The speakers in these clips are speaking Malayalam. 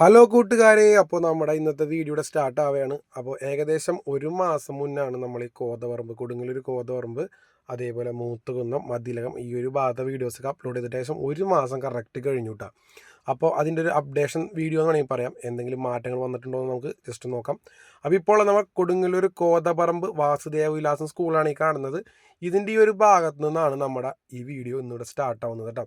ഹലോ കൂട്ടുകാരെ. അപ്പോൾ നമ്മുടെ ഇന്നത്തെ വീഡിയോയുടെ സ്റ്റാർട്ട് ആവുകയാണ്. അപ്പോൾ ഏകദേശം ഒരു മാസം മുന്നാണ് നമ്മൾ ഈ കോതവറമ്പ് കൊടുങ്ങല്ലൂർ കോതവറമ്പ് അതേപോലെ മൂത്തുകുന്നം മതിലകം ഈ ഒരു ഭാഗത്തെ വീഡിയോസൊക്കെ അപ്ലോഡ് ചെയ്തിട്ട് ഏകദേശം ഒരു മാസം കറക്റ്റ് കഴിഞ്ഞു അപ്പോൾ അതിന്റെ ഒരു അപ്ഡേഷൻ വീഡിയോ എന്ന് വേണമെങ്കിൽ പറയാം. എന്തെങ്കിലും മാറ്റങ്ങൾ വന്നിട്ടുണ്ടോ എന്ന് നമുക്ക് ജസ്റ്റ് നോക്കാം. അപ്പോൾ ഇപ്പോൾ നമ്മൾ കൊടുങ്ങല്ലൂർ കോതപറമ്പ് വാസുദേവ വിലാസം സ്കൂളാണ് ഈ കാണുന്നത്. ഇതിന്റെ ഈ ഒരു ഭാഗത്തു നിന്നാണ് നമ്മുടെ ഈ വീഡിയോ ഇന്നിവിടെ സ്റ്റാർട്ട് ആവുന്നത് കേട്ടോ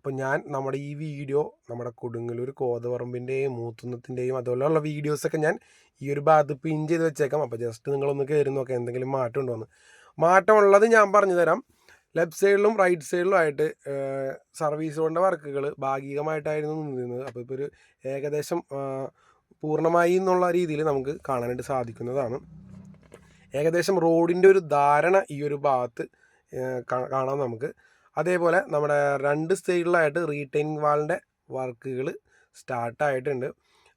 അപ്പോൾ ഞാൻ നമ്മുടെ ഈ വീഡിയോ നമ്മുടെ കൊടുങ്ങല്ലൂർ കോതപറമ്പിന്റെയും മൂത്തുന്നത്തിന്റെയും അതുപോലെയുള്ള വീഡിയോസൊക്കെ ഞാൻ ഈ ഒരു ഭാഗത്ത് പിൻ ചെയ്ത് വെച്ചേക്കാം. അപ്പോൾ ജസ്റ്റ് നിങ്ങളൊന്ന് കയറി നോക്കാം എന്തെങ്കിലും മാറ്റം ഉണ്ടോ എന്ന് മാറ്റമുള്ളത് ഞാൻ പറഞ്ഞു തരാം. ലെഫ്റ്റ് സൈഡിലും റൈറ്റ് സൈഡിലും ആയിട്ട് സർവീസ് കൊണ്ട വർക്കുകൾ ഭാഗികമായിട്ടായിരുന്നു നിന്നിരുന്നത്. അപ്പോൾ ഇപ്പോൾ ഒരു ഏകദേശം പൂർണമായി എന്നുള്ള രീതിയിൽ നമുക്ക് കാണാനായിട്ട് സാധിക്കുന്നതാണ്. ഏകദേശം റോഡിന്റെ ഒരു ധാരണ ഈ ഒരു ഭാഗത്ത് കാണാം നമുക്ക്. അതേപോലെ നമ്മുടെ രണ്ട് സൈഡിലായിട്ട് റീറ്റെയിനിങ് വാളിന്റെ വർക്കുകൾ സ്റ്റാർട്ടായിട്ടുണ്ട്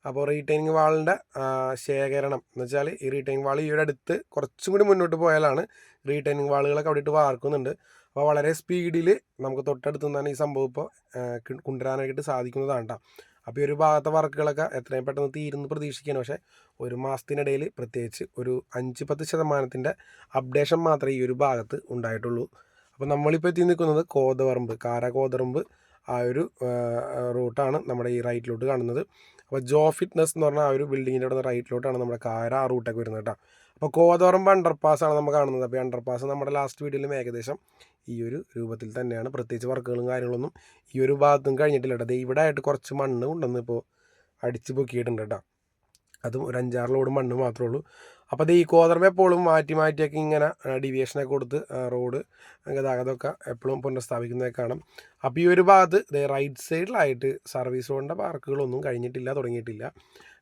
അപ്പോൾ റീറ്റെയിനിങ് വാളിന്റെ ശേഖരണം എന്ന് വെച്ചാൽ ഈ റീറ്റെയിനിങ് വാൾ ഈ അടുത്ത് കുറച്ചും കൂടി മുന്നോട്ട് പോയാലാണ് റീറ്റെയിനിങ് വാളുകളൊക്കെ അവിടെ ഇട്ട് വാർക്കുന്നുണ്ട്. അപ്പോൾ വളരെ സ്പീഡിൽ നമുക്ക് തൊട്ടടുത്ത് നിന്നാണ് ഈ സംഭവം ഇപ്പോൾ കൊണ്ടുവരാനായിട്ട് സാധിക്കുന്നതാണ് കേട്ടോ അപ്പോൾ ഈ ഒരു ഭാഗത്തെ വർക്കുകളൊക്കെ എത്രയും പെട്ടെന്ന് തീരുന്നു പ്രതീക്ഷിക്കുകയാണ്. പക്ഷേ ഒരു മാസത്തിനിടയിൽ പ്രത്യേകിച്ച് ഒരു അഞ്ച് പത്ത് ശതമാനത്തിന്റെ അപ്ഡേഷൻ മാത്രമേ ഈ ഒരു ഭാഗത്ത് ഉണ്ടായിട്ടുള്ളൂ. അപ്പോൾ നമ്മളിപ്പോൾ എത്തി നിൽക്കുന്നത് കോതവറമ്പ് കാര കോതറമ്പ് ആ ഒരു റൂട്ടാണ് നമ്മുടെ ഈ റൈറ്റിലോട്ട് കാണുന്നത്. അപ്പോൾ ജോ ഫിറ്റ്നസ് എന്ന് പറഞ്ഞാൽ ആ ഒരു ബിൽഡിങ്ങിന്റെ അവിടെ റൈറ്റിലോട്ടാണ് നമ്മുടെ കാര ആ റൂട്ടൊക്കെ വരുന്നത് കേട്ടോ. അപ്പോൾ കോതവറമ്പ് അണ്ടർപാസ് ആണ് നമ്മൾ കാണുന്നത്. അപ്പോൾ അണ്ടർപാസ് നമ്മുടെ ലാസ്റ്റ് വീഡിയോയിലും ഏകദേശം ഈ ഒരു രൂപത്തിൽ തന്നെയാണ്. പ്രത്യേകിച്ച് വർക്കുകളും കാര്യങ്ങളൊന്നും ഈ ഒരു ഭാഗത്തും കഴിഞ്ഞിട്ടില്ല കേട്ടോ. ഇവിടെ ആയിട്ട് കുറച്ച് മണ്ണ് കൊണ്ടുവന്ന് ഇപ്പോൾ അടിച്ച് പൊക്കിയിട്ടുണ്ട് കേട്ടോ. അതും ഒരു അഞ്ചാറ് ലോഡ് മണ്ണ് മാത്രമേ ഉള്ളൂ. അപ്പോൾ അത് ഈ കോതർമ എപ്പോഴും മാറ്റി മാറ്റിയൊക്കെ ഇങ്ങനെ ഡിവിയേഷനെ കൊടുത്ത് റോഡ് ഗതാഗതമൊക്കെ എപ്പോഴും പുനഃസ്ഥാപിക്കുന്നതൊക്കെ കാണാം. അപ്പോൾ ഈ ഒരു ഭാഗത്ത് റൈറ്റ് സൈഡിലായിട്ട് സർവീസ് റോഡിന്റെ പാർക്കുകളൊന്നും കഴിഞ്ഞിട്ടില്ല തുടങ്ങിയിട്ടില്ല.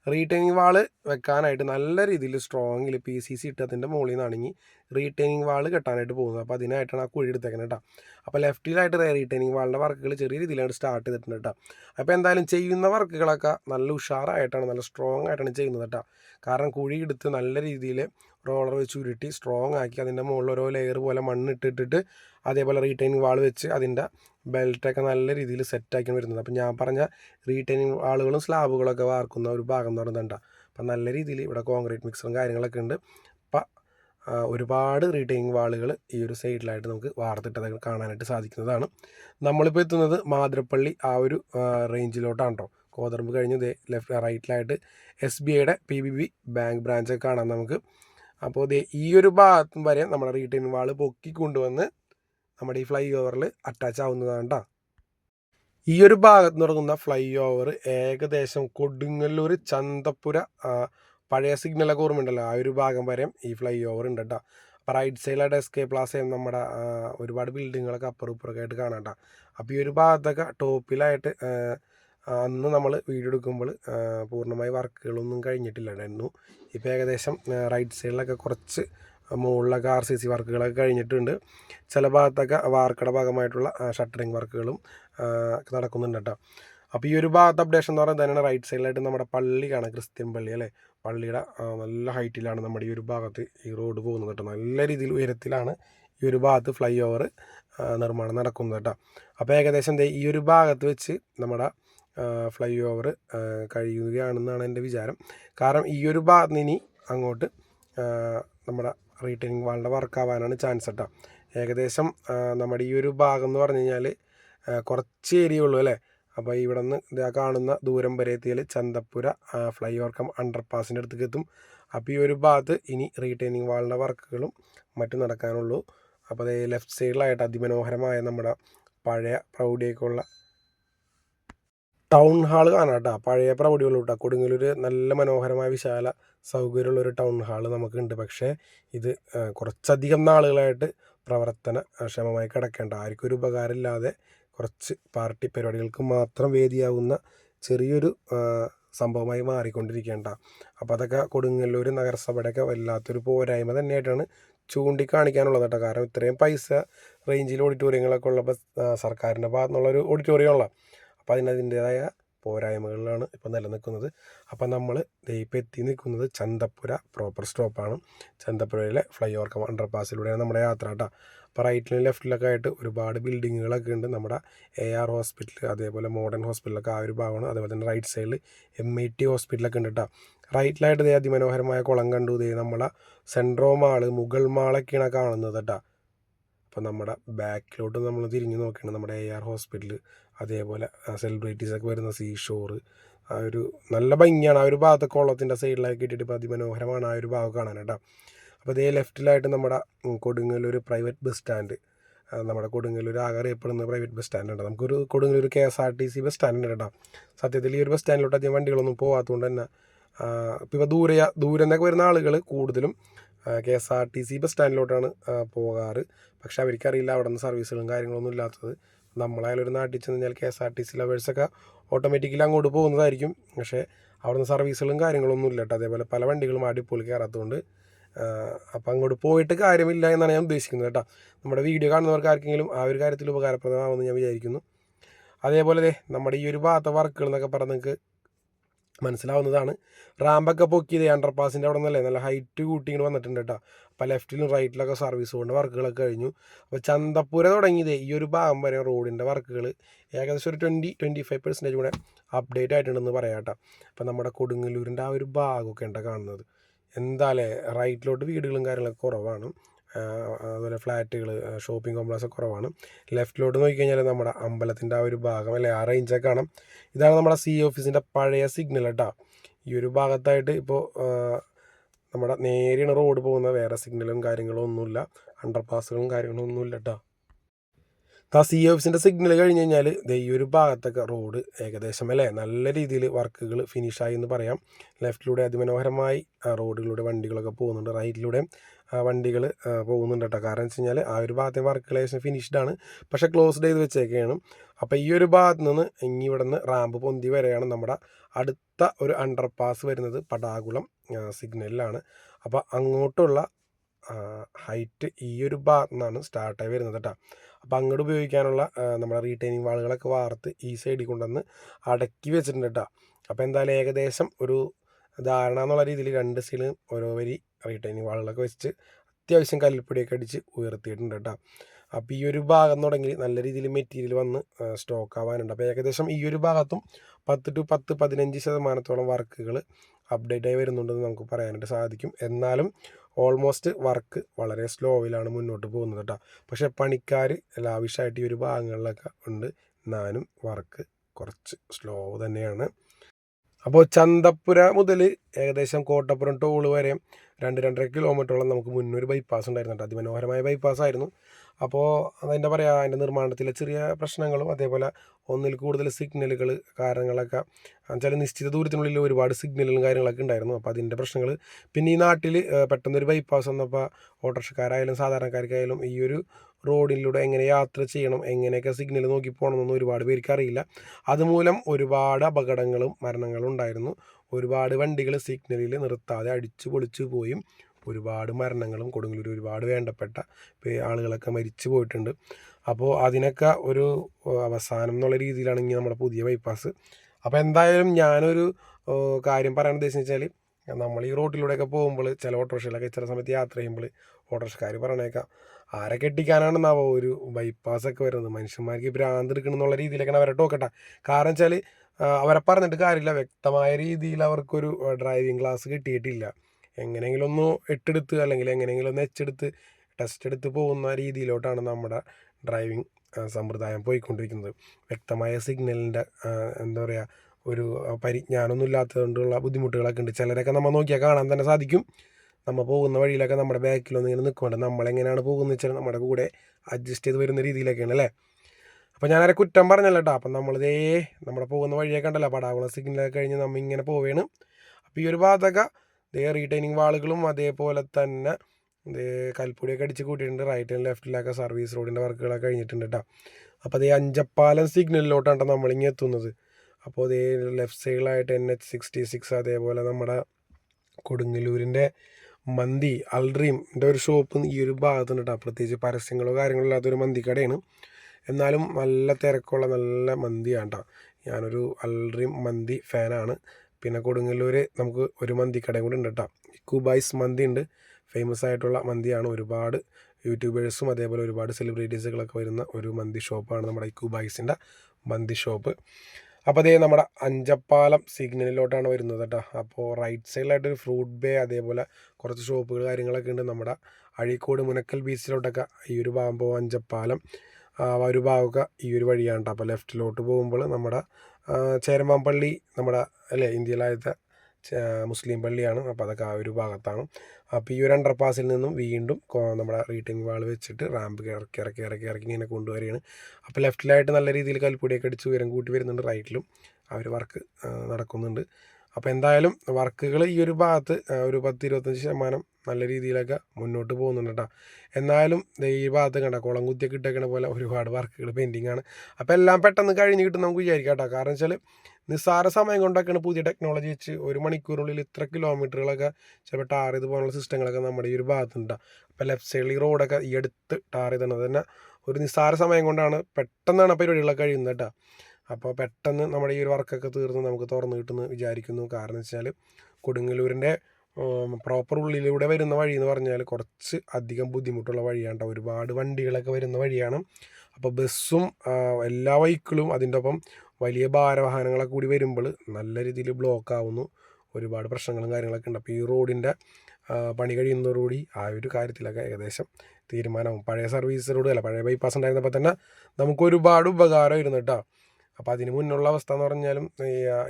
റീറ്റെയിനിങ് വാൾ വെക്കാനായിട്ട് നല്ല രീതിയിൽ സ്ട്രോങ്ങിൽ പി സി സി ഇട്ടതിന്റെ മുകളിൽ നിന്നാണെങ്കിൽ റീറ്റെയിനിങ് വാൾ കെട്ടാനായിട്ട് പോകുന്നത്. അപ്പോൾ അതിനായിട്ടാണ് ആ കുഴി എടുത്തേക്കുന്നത് കേട്ടോ അപ്പോൾ ലെഫ്റ്റിലായിട്ട് റീറ്റെയിനിങ് വാളിന്റെ വർക്കുകൾ ചെറിയ രീതിയിലാണ് സ്റ്റാർട്ട് ചെയ്തിട്ടുണ്ട് കേട്ടോ അപ്പോൾ എന്തായാലും ചെയ്യുന്ന വർക്കുകളൊക്കെ നല്ല ഉഷാറായിട്ടാണ് നല്ല സ്ട്രോങ് ആയിട്ടാണ് ചെയ്യുന്നത് കേട്ടോ കാരണം കുഴി എടുത്ത് നല്ല രീതിയിൽ റോളർ വെച്ച് ഉരുട്ടി സ്ട്രോങ് ആക്കി അതിന്റെ മുകളിൽ ഓരോ ലെയർ പോലെ മണ്ണിട്ടിട്ടിട്ട് അതേപോലെ റീറ്റൈനിങ് വാൾ വെച്ച് അതിന്റെ ബെൽറ്റൊക്കെ നല്ല രീതിയിൽ സെറ്റാക്കി വരുന്നത്. അപ്പം ഞാൻ പറഞ്ഞ റീറ്റൈനിങ് വാളുകളും സ്ലാബുകളൊക്കെ വാർക്കുന്ന ഒരു ഭാഗം എന്ന് പറയുന്നുണ്ട് അപ്പം നല്ല രീതിയിൽ ഇവിടെ കോൺക്രീറ്റ് മിക്സറും കാര്യങ്ങളൊക്കെ ഉണ്ട്. അപ്പം ഒരുപാട് റീറ്റൈനിങ് വാളുകൾ ഈ ഒരു സൈഡിലായിട്ട് നമുക്ക് വാർത്തിട്ടത് കാണാനായിട്ട് സാധിക്കുന്നതാണ്. നമ്മളിപ്പോൾ എത്തുന്നത് മാതിരപ്പള്ളി ആ ഒരു റേഞ്ചിലോട്ടാണ് കേട്ടോ കോതറമ്പ് കഴിഞ്ഞ് ലെഫ്റ്റ് റൈറ്റിലായിട്ട് എസ് ബി ഐയുടെ പി ബി ബി ബാങ്ക് ബ്രാഞ്ചൊക്കെ കാണാം നമുക്ക്. അപ്പോൾ ദേ ഈ ഒരു ഭാഗത്തും വരെ നമ്മുടെ റീറ്റെയിൻ വാൾ പൊക്കി കൊണ്ടുവന്ന് നമ്മുടെ ഈ ഫ്ലൈ ഓവറിൽ അറ്റാച്ച് ആവുന്നതാണ് ഈ ഒരു ഭാഗത്ത് തുടങ്ങുന്ന ഫ്ലൈ ഓവർ ഏകദേശം കൊടുങ്ങല്ലൂർ ചന്തപ്പുര പഴയ സിഗ്നലൊക്കെ ഓർമ്മയുണ്ടല്ലോ? ആ ഒരു ഭാഗം വരെ ഈ ഫ്ലൈ ഓവർ ഉണ്ട് കേട്ടോ അപ്പോൾ റൈറ്റ് സൈഡിലായിട്ട് എസ് കെ പ്ലാസയും നമ്മുടെ ഒരുപാട് ബിൽഡിങ്ങുകളൊക്കെ അപ്പുറം ഇപ്പുറമൊക്കെ ആയിട്ട് കാണാം കേട്ടോ അപ്പോൾ ഈ ഒരു ഭാഗത്തൊക്കെ ടോപ്പിലായിട്ട് അന്ന് നമ്മൾ വീഡിയോ എടുക്കുമ്പോൾ പൂർണമായി വർക്കുകളൊന്നും കഴിഞ്ഞിട്ടില്ലായിരുന്നു ഇപ്പോൾ ഏകദേശം റൈറ്റ് സൈഡിലൊക്കെ കുറച്ച് മുകളിലൊക്കെ ആർ സി സി വർക്കുകളൊക്കെ കഴിഞ്ഞിട്ടുണ്ട്. ചില ഭാഗത്തൊക്കെ വാർക്കയുടെ ഭാഗമായിട്ടുള്ള ഷട്ടറിങ് വർക്കുകളും നടക്കുന്നുണ്ട് കേട്ടോ. അപ്പോൾ ഈ ഒരു ഭാഗത്ത് അപ്ഡേഷൻ എന്ന് പറയുന്നത് തന്നെയാണ് റൈറ്റ് സൈഡിലായിട്ട് നമ്മുടെ പള്ളി കാണാം ക്രിസ്ത്യൻ പള്ളി അല്ലേ? പള്ളിയുടെ നല്ല ഹൈറ്റിലാണ് നമ്മുടെ ഈ ഒരു ഭാഗത്ത് ഈ റോഡ് പോകുന്നത് കേട്ടോ. നല്ല രീതിയിൽ ഉയരത്തിലാണ് ഈ ഒരു ഭാഗത്ത് ഫ്ലൈ ഓവർ നിർമ്മാണം നടക്കുന്നത് കേട്ടോ. അപ്പോൾ ഏകദേശം ഈ ഒരു ഭാഗത്ത് വെച്ച് നമ്മുടെ ഫ്ലൈ ഓവർ കഴിയുകയാണെന്നാണ് എന്റെ വിചാരം. കാരണം ഈ ഒരു ഭാഗത്ത് ഇനി അങ്ങോട്ട് നമ്മുടെ റീറ്റെയിനിങ് വാളിന്റെ വർക്കാവാനാണ് ചാൻസ് കേട്ടോ ഏകദേശം നമ്മുടെ ഈ ഒരു ഭാഗം എന്ന് പറഞ്ഞു കഴിഞ്ഞാൽ കുറച്ച് ഏരിയ ഉള്ളൂ അല്ലേ? അപ്പോൾ ഇവിടെ നിന്ന് ഇതാ കാണുന്ന ദൂരം വരെ എത്തിയാൽ Chanthappura fly over come under പാസിന്റെ അടുത്തേക്ക് എത്തും. അപ്പോൾ ഈ ഒരു ഭാഗത്ത് ഇനി റീറ്റെയിനിങ് വാളിന്റെ വർക്കുകളും മറ്റും നടക്കാനുള്ളൂ. അപ്പോൾ അതേ ലെഫ്റ്റ് സൈഡിലായിട്ട് അതിമനോഹരമായ നമ്മുടെ പഴയ പ്രൗഢിയൊക്കെ ഉള്ള ടൗൺ ഹാൾ കാണാം കേട്ടോ പഴയ പ്രൗഢിയുള്ള കേട്ടോ കൊടുങ്ങല്ലൂർ നല്ല മനോഹരമായ വിശാല സൗകര്യമുള്ള ഒരു ടൗൺ ഹാൾ നമുക്കുണ്ട്. പക്ഷേ ഇത് കുറച്ചധികം നാളുകളായിട്ട് പ്രവർത്തന ക്ഷമമായി കിടക്കേണ്ട. ആർക്കും ഒരു ഉപകാരമില്ലാതെ കുറച്ച് പാർട്ടി പരിപാടികൾക്ക് മാത്രം വേദിയാവുന്ന ചെറിയൊരു സംഭവമായി മാറിക്കൊണ്ടിരിക്കേണ്ട. അപ്പോൾ അതൊക്കെ കൊടുങ്ങല്ലൂർ നഗരസഭയുടെയൊക്കെ വല്ലാത്തൊരു പോരായ്മ തന്നെയായിട്ടാണ് ചൂണ്ടിക്കാണിക്കാനുള്ളത് കേട്ടോ കാരണം ഇത്രയും പൈസ റേഞ്ചിൽ ഓഡിറ്റോറിയങ്ങളൊക്കെ ഉള്ളപ്പോൾ സർക്കാരിന്റെ ഭാഗത്തുനിന്നുള്ളൊരു ഓഡിറ്റോറിയം ഉള്ള അപ്പോൾ അതിന് അതിന്റേതായ പോരായ്മകളിലാണ് ഇപ്പോൾ നിലനിൽക്കുന്നത്. അപ്പോൾ നമ്മൾ ഇപ്പോൾ എത്തി നിൽക്കുന്നത് ചന്തപ്പുര പ്രോപ്പർ സ്റ്റോപ്പാണ് ചന്തപ്പുരയിലെ ഫ്ലൈ ഓവർ കം അണ്ടർ പാസിലൂടെയാണ് നമ്മുടെ യാത്ര കേട്ടോ അപ്പോൾ റൈറ്റിലും ലെഫ്റ്റിലൊക്കെ ആയിട്ട് ഒരുപാട് ബിൽഡിങ്ങുകളൊക്കെ ഉണ്ട് നമ്മുടെ എ ആർ ഹോസ്പിറ്റൽ അതേപോലെ മോഡേൺ ഹോസ്പിറ്റലൊക്കെ ആ ഒരു ഭാഗമാണ്. അതേപോലെ തന്നെ റൈറ്റ് സൈഡിൽ എം ഐ ടി ഹോസ്പിറ്റലൊക്കെ ഉണ്ട് കേട്ടോ റൈറ്റിലായിട്ട് ഇതേ അതിമനോഹരമായ കുളം കണ്ടു. ഇതേ നമ്മളെ സെൻട്രോ മാൾ മുഗൾ മാളൊക്കെയാണ് കാണുന്നത് കേട്ടോ അപ്പോൾ നമ്മുടെ ബാക്കിലോട്ട് നമ്മൾ തിരിഞ്ഞു നോക്കുകയാണ് നമ്മുടെ എ ആർ ഹോസ്പിറ്റൽ അതേപോലെ സെലിബ്രിറ്റീസൊക്കെ വരുന്ന സീ ഷോറ് ആ ഒരു നല്ല ഭംഗിയാണ്. ആ ഒരു ഭാഗത്ത് കുളത്തിന്റെ സൈഡിലാക്കി ഇട്ടിട്ട് ഇപ്പോൾ അതിമനോഹരമാണ് ആ ഒരു ഭാഗം കാണാൻ കേട്ടോ. അപ്പോൾ ഇതേ ലെഫ്റ്റിലായിട്ട് നമ്മുടെ കൊടുങ്ങല്ലൂർ പ്രൈവറ്റ് ബസ് സ്റ്റാൻഡ് നമ്മുടെ കൊടുങ്ങല്ലൂർ ആകെ പ്രൈവറ്റ് ബസ് സ്റ്റാൻഡ് ഉണ്ട് നമുക്കൊരു Kodungallur K S R T C bus stand ഉണ്ട് കേട്ടോ. സത്യത്തിൽ ഈ ഒരു ബസ് സ്റ്റാൻഡിലോട്ട് അധികം വണ്ടികളൊന്നും പോകാത്തതുകൊണ്ട് തന്നെ ഇപ്പോൾ ഇപ്പോൾ ദൂരെ ദൂരെ നിന്നൊക്കെ വരുന്ന ആളുകൾ കൂടുതലും K S R T C bus സ്റ്റാൻഡിലോട്ടാണ് പോകാറ്. പക്ഷേ അവർക്കറിയില്ല അവിടെ നിന്ന് സർവീസുകളും കാര്യങ്ങളൊന്നും ഇല്ലാത്തത്. നമ്മളായാലും ഒരു നാട്ടിൽ ചെന്ന് കഴിഞ്ഞാൽ K S R T C ലവേഴ്സൊക്കെ automatically അങ്ങോട്ട് പോകുന്നതായിരിക്കും. പക്ഷേ അവിടുന്ന് സർവീസുകളും കാര്യങ്ങളൊന്നും ഇല്ല കേട്ടോ. അതേപോലെ പല വണ്ടികളും അടിപൊളി കയറാത്തതുകൊണ്ട് അപ്പം അങ്ങോട്ട് പോയിട്ട് കാര്യമില്ല എന്നാണ് ഞാൻ ഉദ്ദേശിക്കുന്നത് കേട്ടോ. നമ്മുടെ വീഡിയോ കാണുന്നവർക്ക് ആർക്കെങ്കിലും ആ ഒരു കാര്യത്തിൽ ഉപകാരപ്രദമാകുമെന്ന് ഞാൻ വിചാരിക്കുന്നു. അതേപോലെ നമ്മുടെ ഈ ഒരു ഭാഗത്തെ വർക്കുകൾ എന്നൊക്കെ പറഞ്ഞ് നിങ്ങൾക്ക് മനസ്സിലാവുന്നതാണ്. റാമ്പൊക്കെ പൊക്കിയത് അണ്ടർ പാസിന്റെ അവിടെ നിന്നല്ലേ? നല്ല ഹൈറ്റ് കൂട്ടി വന്നിട്ടുണ്ട് കേട്ടോ. അപ്പോൾ ലെഫ്റ്റിലും റൈറ്റിലൊക്കെ സർവീസ് കൊണ്ട് വർക്കുകളൊക്കെ കഴിഞ്ഞു. അപ്പോൾ ചന്തപ്പുര തുടങ്ങിയത് ഈ ഒരു ഭാഗം വരെ റോഡിന്റെ വർക്കുകൾ ഏകദേശം ഒരു ട്വന്റി ട്വന്റി ഫൈവ് പെർസെന്റേജ് കൂടെ അപ്ഡേറ്റ് ആയിട്ടുണ്ടെന്ന് പറയാം കേട്ടോ. അപ്പോൾ നമ്മുടെ കൊടുങ്ങല്ലൂരിന്റെ ആ ഒരു ഭാഗമൊക്കെ ഉണ്ട് കാണുന്നത്? എന്താല്ലേ? റൈറ്റിലോട്ട് വീടുകളും കാര്യങ്ങളൊക്കെ കുറവാണ്. അതുപോലെ ഫ്ലാറ്റുകൾ ഷോപ്പിംഗ് കോംപ്ലക്സ് കുറവാണ്. ലെഫ്റ്റിലോട്ട് നോക്കിക്കഴിഞ്ഞാൽ നമ്മുടെ അമ്പലത്തിന്റെ ആ ഒരു ഭാഗം അല്ലെ? ആ റേഞ്ചൊക്കെ കാണാം. ഇതാണ് നമ്മുടെ സി ഓഫീസിന്റെ പഴയ സിഗ്നൽ കേട്ടോ. ഈ ഒരു ഭാഗത്തായിട്ട് ഇപ്പോൾ നമ്മുടെ നേരെയാണ് റോഡ് പോകുന്ന വേറെ സിഗ്നലും കാര്യങ്ങളും ഒന്നുമില്ല. അണ്ടർ പാസുകളും കാര്യങ്ങളും ഒന്നുമില്ല കേട്ടോ ആ സി ഓഫീസിന്റെ സിഗ്നൽ കഴിഞ്ഞ് കഴിഞ്ഞാൽ ഈ ഒരു ഭാഗത്തൊക്കെ റോഡ് ഏകദേശം അല്ലേ? നല്ല രീതിയിൽ വർക്കുകൾ ഫിനിഷായി എന്ന് പറയാം. ലെഫ്റ്റിലൂടെ അതിമനോഹരമായി റോഡിലൂടെ വണ്ടികളൊക്കെ പോകുന്നുണ്ട്. റൈറ്റിലൂടെ വണ്ടികൾ പോകുന്നുണ്ട് കേട്ടോ കാരണം വെച്ച് കഴിഞ്ഞാൽ ആ ഒരു ഭാഗത്തെ വർക്കുകൾ ഏകദേശം ഫിനിഷ്ഡ് ആണ്. പക്ഷേ ക്ലോസ്ഡ് ചെയ്ത് വെച്ചേക്കുകയാണ് അപ്പോൾ ഈ ഒരു ഭാഗത്ത് നിന്ന് ഇനി ഇവിടെ നിന്ന് റാമ്പ് പൊന്തി വരെയാണ് നമ്മുടെ അടുത്ത ഒരു അണ്ടർ പാസ് വരുന്നത് പടാകുളം സിഗ്നലിലാണ്. അപ്പോൾ അങ്ങോട്ടുള്ള ഹൈറ്റ് ഈ ഒരു ഭാഗത്തു നിന്നാണ് സ്റ്റാർട്ടായി വരുന്നത് കേട്ടോ അപ്പോൾ അങ്ങോട്ട് ഉപയോഗിക്കാനുള്ള നമ്മുടെ റീറ്റൈനിങ് വാളുകളൊക്കെ വാർത്ത് ഈ സൈഡിൽ കൊണ്ടുവന്ന് അടക്കി വെച്ചിട്ടുണ്ട് കേട്ടോ അപ്പോൾ എന്തായാലും ഏകദേശം ഒരു ധാരണ എന്നുള്ള രീതിയിൽ രണ്ട് സീൽ ഓരോ വരി ഇനി വാളുകളൊക്കെ വെച്ച് അത്യാവശ്യം കല്ലിപ്പൊടിയൊക്കെ അടിച്ച് ഉയർത്തിയിട്ടുണ്ട് കേട്ടോ. അപ്പോൾ ഈ ഒരു ഭാഗം തുടങ്ങി നല്ല രീതിയിൽ മെറ്റീരിയൽ വന്ന് സ്റ്റോക്ക് ആവാനുണ്ട്. അപ്പോൾ ഏകദേശം ഈ ഒരു ഭാഗത്തും പത്ത് ടു പത്ത് പതിനഞ്ച് ശതമാനത്തോളം വർക്കുകൾ അപ്ഡേറ്റ് ആയി വരുന്നുണ്ടെന്ന് നമുക്ക് പറയാനായിട്ട് സാധിക്കും. എന്നാലും ഓൾമോസ്റ്റ് വർക്ക് വളരെ സ്ലോയിലാണ് മുന്നോട്ട് പോകുന്നത് കേട്ടോ. പക്ഷേ പണിക്കാർ ലാവിഷായിട്ട് ഈ ഒരു ഭാഗങ്ങളിലൊക്കെ ഉണ്ട്. എന്നാലും വർക്ക് കുറച്ച് സ്ലോ തന്നെയാണ്. അപ്പോൾ ചന്തപ്പുര മുതൽ ഏകദേശം കോട്ടപ്പുറം ടോൾ വരെ രണ്ട് രണ്ടര കിലോമീറ്ററോളം നമുക്ക് മുന്നൊരു ബൈപ്പാസ് ഉണ്ടായിരുന്നു അതിമനോഹരമായ ബൈപ്പാസ് ആയിരുന്നു. അപ്പോൾ അതെന്താ പറയുക അതിന്റെ നിർമ്മാണത്തിലെ ചെറിയ പ്രശ്നങ്ങളും അതേപോലെ ഒന്നിൽ കൂടുതൽ സിഗ്നലുകൾ കാരണങ്ങളൊക്കെ ചില നിശ്ചിത ദൂരത്തിനുള്ളിൽ ഒരുപാട് സിഗ്നലുകളും കാര്യങ്ങളൊക്കെ ഉണ്ടായിരുന്നു. അപ്പോൾ അതിന്റെ പ്രശ്നങ്ങൾ പിന്നെ ഈ നാട്ടിൽ പെട്ടെന്നൊരു ബൈപ്പാസ് വന്നപ്പോൾ ഓട്ടോറിക്ഷക്കാരായാലും സാധാരണക്കാർക്കായാലും ഈ ഒരു റോഡിലൂടെ എങ്ങനെ യാത്ര ചെയ്യണം എങ്ങനെയൊക്കെ സിഗ്നൽ നോക്കി പോകണമെന്നൊന്നും ഒരുപാട് പേർക്ക് അറിയില്ല. അതുമൂലം ഒരുപാട് അപകടങ്ങളും മരണങ്ങളും ഉണ്ടായിരുന്നു. ഒരുപാട് വണ്ടികൾ സിഗ്നലിൽ നിർത്താതെ അടിച്ചു പൊളിച്ചു പോയും. ഒരുപാട് മരണങ്ങളും കൊടുങ്ങല്ലൂർ ഒരുപാട് വേണ്ടപ്പെട്ട ആളുകളൊക്കെ മരിച്ചു പോയിട്ടുണ്ട്. അപ്പോൾ അതിനൊക്കെ ഒരു അവസാനം എന്നുള്ള രീതിയിലാണ് ഇനി നമ്മുടെ പുതിയ ബൈപ്പാസ് അപ്പോൾ എന്തായാലും ഞാനൊരു കാര്യം പറയാൻ ഉദ്ദേശിച്ചു വെച്ചാൽ നമ്മൾ ഈ റോട്ടിലൂടെയൊക്കെ പോകുമ്പോൾ ചില ഓട്ടോറിക്ഷയിലൊക്കെ ചില സമയത്ത് യാത്ര ചെയ്യുമ്പോൾ ഓട്ടോറിക്ഷക്കാർ പറഞ്ഞേക്കാം ആരെ കെട്ടിക്കാനാണെന്നാവോ ഒരു ബൈപ്പാസൊക്കെ വരുന്നത്? മനുഷ്യന്മാർക്ക് ഭ്രാന്ത് എടുക്കണമെന്നുള്ള എന്നുള്ള രീതിയിലൊക്കെയാണ് അവരെ ടോക്കട്ടെ കാരണം വെച്ചാൽ അവരെ പറഞ്ഞിട്ട് കാര്യമില്ല. വ്യക്തമായ രീതിയിൽ അവർക്കൊരു ഡ്രൈവിംഗ് ക്ലാസ് കിട്ടിയിട്ടില്ല. എങ്ങനെയെങ്കിലും ഒന്ന് എട്ടെടുത്ത് അല്ലെങ്കിൽ എങ്ങനെയെങ്കിലും ഒന്ന് എച്ചെടുത്ത് ടെസ്റ്റ് എടുത്ത് പോകുന്ന രീതിയിലോട്ടാണ് നമ്മുടെ ഡ്രൈവിംഗ് സമ്പ്രദായം പോയിക്കൊണ്ടിരിക്കുന്നത്. വ്യക്തമായ സിഗ്നലിന്റെ എന്താ പറയുക ഒരു പരിജ്ഞാനമൊന്നും ഇല്ലാത്തതുകൊണ്ടുള്ള ബുദ്ധിമുട്ടുകളൊക്കെ ഉണ്ട്. ചിലരൊക്കെ നമ്മൾ നോക്കിയാൽ കാണാൻ തന്നെ സാധിക്കും. നമ്മൾ പോകുന്ന വഴിയിലൊക്കെ നമ്മുടെ ബാക്കിലൊന്നും ഇങ്ങനെ നിൽക്കുന്നുണ്ട് നമ്മളെങ്ങനെയാണ് പോകുന്നത് വെച്ചാൽ നമ്മുടെ കൂടെ അഡ്ജസ്റ്റ് ചെയ്ത് വരുന്ന രീതിയിലൊക്കെയാണ് അല്ലേ? അപ്പോൾ ഞാനൊരു കുറ്റം പറഞ്ഞല്ലോ കേട്ടോ അപ്പം നമ്മളിതേ നമ്മുടെ പോകുന്ന വഴിയൊക്കെ ഉണ്ടല്ലോ പടാകുളം സിഗ്നലൊക്കെ കഴിഞ്ഞ് നമ്മൾ ഇങ്ങനെ പോവുകയാണ് അപ്പോൾ ഈ ഒരു ഭാഗത്തൊക്കെ ദേ റീറ്റൈനിങ് വാളുകളും അതേപോലെ തന്നെ ദേ കൽപ്പൊടിയൊക്കെ അടിച്ച് കൂട്ടിയിട്ടുണ്ട്. റൈറ്റ് ആൻഡ് ലെഫ്റ്റിലൊക്കെ സർവീസ് റോഡിന്റെ വർക്കുകളൊക്കെ കഴിഞ്ഞിട്ടുണ്ട് കേട്ടോ അപ്പോൾ അതേ അഞ്ചപ്പാലം സിഗ്നലിലോട്ടാണ് നമ്മളിങ്ങനെ എത്തുന്നത്. അപ്പോൾ അതേ ലെഫ്റ്റ് സൈഡിലായിട്ട് എൻ എച്ച് സിക്സ്റ്റി സിക്സ് അതേപോലെ നമ്മുടെ കൊടുങ്ങല്ലൂരിന്റെ മന്തി അൽഡ്രീമിന്റെ ഒരു ഷോപ്പ് ഈ ഒരു ഭാഗത്തുണ്ട് കേട്ടോ പ്രത്യേകിച്ച് പരസ്യങ്ങളോ കാര്യങ്ങളോ ഇല്ലാത്തൊരു മന്തിക്കടയാണ്. എന്നാലും നല്ല തിരക്കുള്ള നല്ല മന്തിയാണ് കേട്ടോ ഞാനൊരു അൽഡ്രീം മന്തി ഫാനാണ് പിന്നെ കൊടുങ്ങല്ലൂർ നമുക്ക് ഒരു മന്തി കടയും കൂടി ഉണ്ട് കേട്ടോ കുബൈസ് മന്തി ഉണ്ട്. ഫേമസ് ആയിട്ടുള്ള മന്തിയാണ് ഒരുപാട് യൂട്യൂബേഴ്സും അതേപോലെ ഒരുപാട് സെലിബ്രിറ്റീസുകളൊക്കെ വരുന്ന ഒരു മന്തി ഷോപ്പാണ് നമ്മുടെ ഈ മന്തി ഷോപ്പ് അപ്പോൾ അതേ നമ്മുടെ അഞ്ചപ്പാലം സിഗ്നലിലോട്ടാണ് വരുന്നത് കേട്ടോ അപ്പോൾ റൈറ്റ് സൈഡിലായിട്ട് ഒരു ഫ്രൂട്ട് ബേ അതേപോലെ കുറച്ച് ഷോപ്പുകൾ കാര്യങ്ങളൊക്കെ ഉണ്ട് നമ്മുടെ അഴീക്കോട് മുനക്കൽ ബീച്ചിലോട്ടൊക്കെ ഈ ഒരു ഭാഗം പോകും അഞ്ചപ്പാലം. ആ ഒരു ഭാഗമൊക്കെ ഈ ഒരു വഴിയാണ് കേട്ടോ അപ്പോൾ ലെഫ്റ്റിലോട്ട് പോകുമ്പോൾ നമ്മുടെ ചേരമാമ്പള്ളി നമ്മുടെ അല്ലേ ഇന്ത്യയിലായത്തെ മുസ്ലിം പള്ളിയാണ്. അപ്പോൾ അതൊക്കെ ആ ഒരു ഭാഗത്താണ്. അപ്പോൾ ഈ ഒരു അണ്ടർ പാസിൽ നിന്നും വീണ്ടും നമ്മുടെ റീറ്റിംഗ് വാൾ വെച്ചിട്ട് റാമ്പ് ഇറക്കി ഇറക്കി ഇറക്കി ഇറക്കി ഇങ്ങനെ കൊണ്ടുവരികയാണ്. അപ്പോൾ ലെഫ്റ്റിലായിട്ട് നല്ല രീതിയിൽ കൽപ്പൊടിയൊക്കെ അടിച്ച് ഉയരം കൂട്ടി വരുന്നുണ്ട്. റൈറ്റിലും ആ ഒരു വർക്ക് നടക്കുന്നുണ്ട്. അപ്പോൾ എന്തായാലും വർക്കുകൾ ഈ ഒരു ഭാഗത്ത് ഒരു പത്ത് ഇരുപത്തഞ്ച് ശതമാനം നല്ല രീതിയിലൊക്കെ മുന്നോട്ട് പോകുന്നുണ്ട് കേട്ടോ എന്നാലും ഈ ഭാഗത്ത് കണ്ട കുളം കുത്തിയൊക്കെ ഇട്ടേക്കണ പോലെ ഒരുപാട് വർക്കുകൾ പെൻഡിങ് ആണ്. അപ്പോൾ എല്ലാം പെട്ടെന്ന് കഴിഞ്ഞ് കിട്ടും നമുക്ക് വിചാരിക്കാം കേട്ടോ കാരണം വെച്ചാൽ നിസ്സാര സമയം കൊണ്ടൊക്കെയാണ് പുതിയ ടെക്നോളജി വെച്ച് ഒരു മണിക്കൂറിനുള്ളിൽ ഇത്ര കിലോമീറ്ററുകളൊക്കെ ചിലപ്പോൾ ടാർ ചെയ്ത് പോകാനുള്ള സിസ്റ്റങ്ങളൊക്കെ നമ്മുടെ ഈ ഒരു ഭാഗത്തുണ്ട് അപ്പോൾ ലെഫ്റ്റ് സൈഡിൽ ഈ റോഡൊക്കെ ഈ അടുത്ത് ടാർ ചെയ്തത് തന്നെ ഒരു നിസ്സാര സമയം കൊണ്ടാണ് പെട്ടെന്നാണ് പരിപാടികളൊക്കെ കഴിയുന്നത് കേട്ടോ അപ്പോൾ പെട്ടെന്ന് നമ്മുടെ ഈ ഒരു വർക്കൊക്കെ തീർന്ന് നമുക്ക് തുറന്നു കിട്ടുമെന്ന് വിചാരിക്കുന്നു. കാരണം എന്ന് വെച്ചാൽ കൊടുങ്ങല്ലൂരിന്റെ പ്രോപ്പർ ഉള്ളിലൂടെ വരുന്ന വഴി എന്ന് പറഞ്ഞാൽ കുറച്ച് അധികം ബുദ്ധിമുട്ടുള്ള വഴിയാണ് ഒരുപാട് വണ്ടികളൊക്കെ വരുന്ന വഴിയാണ്. അപ്പോൾ ബസ്സും എല്ലാ വെഹിക്കിളും അതിന്റെ ഒപ്പം വലിയ ഭാരവാഹനങ്ങളൊക്കെ കൂടി വരുമ്പോൾ നല്ല രീതിയിൽ ബ്ലോക്ക് ആവുന്നു. ഒരുപാട് പ്രശ്നങ്ങളും കാര്യങ്ങളൊക്കെ ഉണ്ട്. അപ്പോൾ ഈ റോഡിന്റെ പണി കഴിയുന്നതോടുകൂടി ആ ഒരു കാര്യത്തിലൊക്കെ ഏകദേശം തീരുമാനമാവും. പഴയ സർവീസ് അല്ല പഴയ ബൈപ്പാസ് ഉണ്ടായിരുന്നപ്പോൾ തന്നെ നമുക്ക് ഒരുപാട് ഉപകാരമായിരുന്നു കേട്ടോ. അപ്പോൾ അതിന് മുന്നുള്ള അവസ്ഥ എന്ന് പറഞ്ഞാലും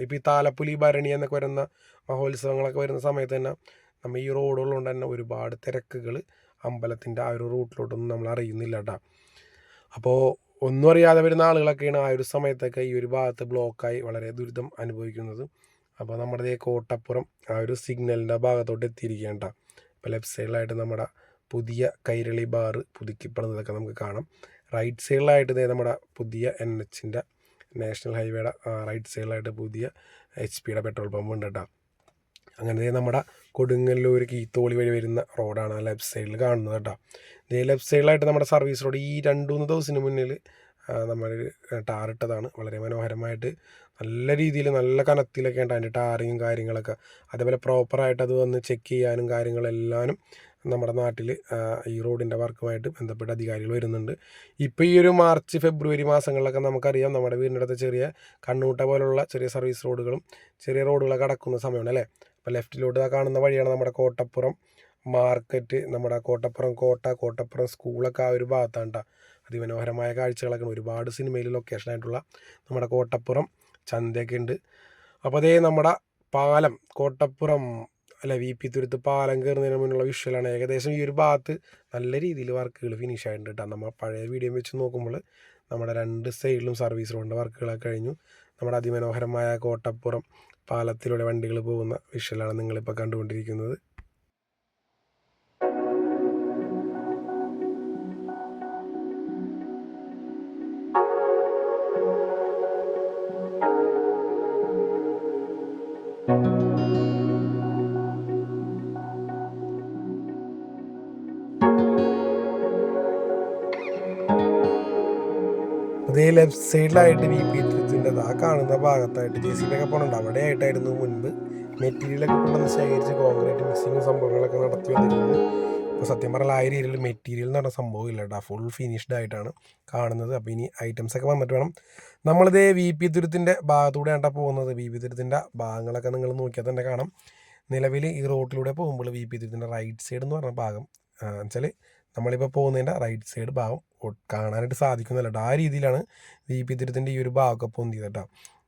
ഇപ്പോൾ ഈ താലപ്പുലി ഭരണി എന്നൊക്കെ വരുന്ന മഹോത്സവങ്ങളൊക്കെ വരുന്ന സമയത്ത് തന്നെ നമ്മൾ ഈ റോഡുള്ളതുകൊണ്ട് തന്നെ ഒരുപാട് തിരക്കുകൾ അമ്പലത്തിന്റെ ആ ഒരു റൂട്ടിലോട്ടൊന്നും നമ്മൾ അറിയുന്നില്ല കേട്ടോ അപ്പോൾ ഒന്നും അറിയാതെ വരുന്ന ആളുകളൊക്കെയാണ് ആ ഒരു സമയത്തൊക്കെ ഈ ഒരു ഭാഗത്ത് ബ്ലോക്കായി വളരെ ദുരിതം അനുഭവിക്കുന്നത്. അപ്പോൾ നമ്മുടെ കോട്ടപ്പുറം ആ ഒരു സിഗ്നലിന്റെ ഭാഗത്തോട്ട് എത്തിയിരിക്കേണ്ട ഇപ്പോൾ ലെഫ്റ്റ് സൈഡിലായിട്ട് നമ്മുടെ പുതിയ കൈരളി ബാറ് പുതുക്കിപ്പെടുന്നതൊക്കെ നമുക്ക് കാണാം. റൈറ്റ് സൈഡിലായിട്ട് നമ്മുടെ പുതിയ എൻ എച്ചിന്റെ നാഷണൽ ഹൈവേയുടെ റൈറ്റ് സൈഡിലായിട്ട് പുതിയ എച്ച് പിയുടെ പെട്രോൾ പമ്പ് ഉണ്ട് കേട്ടോ. അങ്ങനെ നമ്മുടെ കൊടുങ്ങല്ലൂർ കീത്തോളി വഴി വരുന്ന റോഡാണ് ആ ലെഫ്റ്റ് സൈഡിൽ കാണുന്നത് കേട്ടോ. ഇതേ ലെഫ്റ്റ് സൈഡിലായിട്ട് നമ്മുടെ സർവീസ് റോഡ് ഈ രണ്ട് മൂന്ന് ദിവസത്തിന് മുന്നിൽ നമ്മൾ ടാറിട്ടതാണ് വളരെ മനോഹരമായിട്ട് നല്ല രീതിയിൽ നല്ല കനത്തിലൊക്കെ ഉണ്ട് അതിന്റെ ടാറിങ്ങും കാര്യങ്ങളൊക്കെ. അതേപോലെ പ്രോപ്പറായിട്ട് അത് വന്ന് ചെക്ക് ചെയ്യാനും കാര്യങ്ങളെല്ലാനും നമ്മുടെ നാട്ടിൽ ഈ റോഡിന്റെ വർക്കുമായിട്ട് ബന്ധപ്പെട്ട അധികാരികൾ വരുന്നുണ്ട്. ഇപ്പോൾ ഈ ഒരു മാർച്ച് ഫെബ്രുവരി മാസങ്ങളിലൊക്കെ നമുക്കറിയാം നമ്മുടെ വീടിന്റെ അടുത്ത് ചെറിയ കണ്ണൂട്ട പോലുള്ള ചെറിയ സർവീസ് റോഡുകളും ചെറിയ റോഡുകളൊക്കെ കടക്കുന്ന സമയമാണ് അല്ലേ? അപ്പോൾ ലെഫ്റ്റിലോട്ട് കാണുന്ന വഴിയാണ് നമ്മുടെ കോട്ടപ്പുറം മാർക്കറ്റ് നമ്മുടെ കോട്ടപ്പുറം കോട്ട കോട്ടപ്പുറം സ്കൂളൊക്കെ ആ ഒരു ഭാഗത്താണ് കേട്ടോ അതിമനോഹരമായ കാഴ്ചകളൊക്കെ ഒരുപാട് സിനിമയിൽ ലൊക്കേഷനായിട്ടുള്ള നമ്മുടെ കോട്ടപ്പുറം ചന്തയൊക്കെ ഉണ്ട്. അപ്പോൾ അതേ നമ്മുടെ പാലം കോട്ടപ്പുറം അല്ല വി പി തുരുത്ത് പാലം കയറുന്നതിന് മുന്നുള്ള വിഷ്വലാണ് ഏകദേശം ഈ ഒരു ഭാഗത്ത് നല്ല രീതിയിൽ വർക്കുകൾ ഫിനിഷ് ആയിട്ടുണ്ട് കേട്ടോ നമ്മൾ പഴയ വീഡിയോ വെച്ച് നോക്കുമ്പോൾ നമ്മുടെ രണ്ട് സൈഡിലും സർവീസ് റോഡിന്റെ വർക്കുകളൊക്കെ കഴിഞ്ഞു. നമ്മുടെ അതിമനോഹരമായ കോട്ടപ്പുറം പാലത്തിലൂടെ വണ്ടികൾ പോകുന്ന വിഷ്വലാണ് നിങ്ങളിപ്പോൾ കണ്ടുകൊണ്ടിരിക്കുന്നത്. ലെഫ്റ്റ് സൈഡിലായിട്ട് വി പി ത്രിത്തിന്റെ ആ കാണുന്ന ഭാഗത്തായിട്ട് ജെ സി ബി ഒക്കെ പോകുന്നുണ്ട് അവിടെ ആയിട്ടായിരുന്നു മുൻപ് മെറ്റീരിയലൊക്കെ കൊണ്ടുവന്ന് ശേഖരിച്ച് കോൺക്രീറ്റ് മിക്സിങ് സംഭവങ്ങളൊക്കെ നടത്തി വന്നിരുന്നത് ഇപ്പോൾ സത്യം പറഞ്ഞാൽ ആ ഏരിയയിൽ മെറ്റീരിയൽ എന്ന് പറഞ്ഞ സംഭവം ഇല്ല കേട്ടോ ഫുൾ ഫിനിഷ്ഡ് ആയിട്ടാണ് കാണുന്നത്. അപ്പോൾ ഇനി ഐറ്റംസ് ഒക്കെ വന്നിട്ട് വേണം. നമ്മളിതേ വി പി തുരുത്തിന്റെ ഭാഗത്തൂടെയാണ് പോകുന്നത്. വി പി തുരുത്തിന്റെ ഭാഗങ്ങളൊക്കെ നിങ്ങൾ നോക്കിയാൽ തന്നെ കാണാം. നിലവിൽ ഈ റോട്ടിലൂടെ പോകുമ്പോൾ വി പി തുരുത്തിന്റെ റൈറ്റ് സൈഡ് എന്ന് പറഞ്ഞ ഭാഗം വെച്ചാൽ നമ്മളിപ്പോൾ പോകുന്നതിന്റെ റൈറ്റ് സൈഡ് ഭാഗം കാണാനായിട്ട് സാധിക്കുന്നില്ല കേട്ടോ ആ രീതിയിലാണ് ദീപി പി ഈ ഒരു ഭാഗമൊക്കെ പൊന്തിയത് കേട്ടോ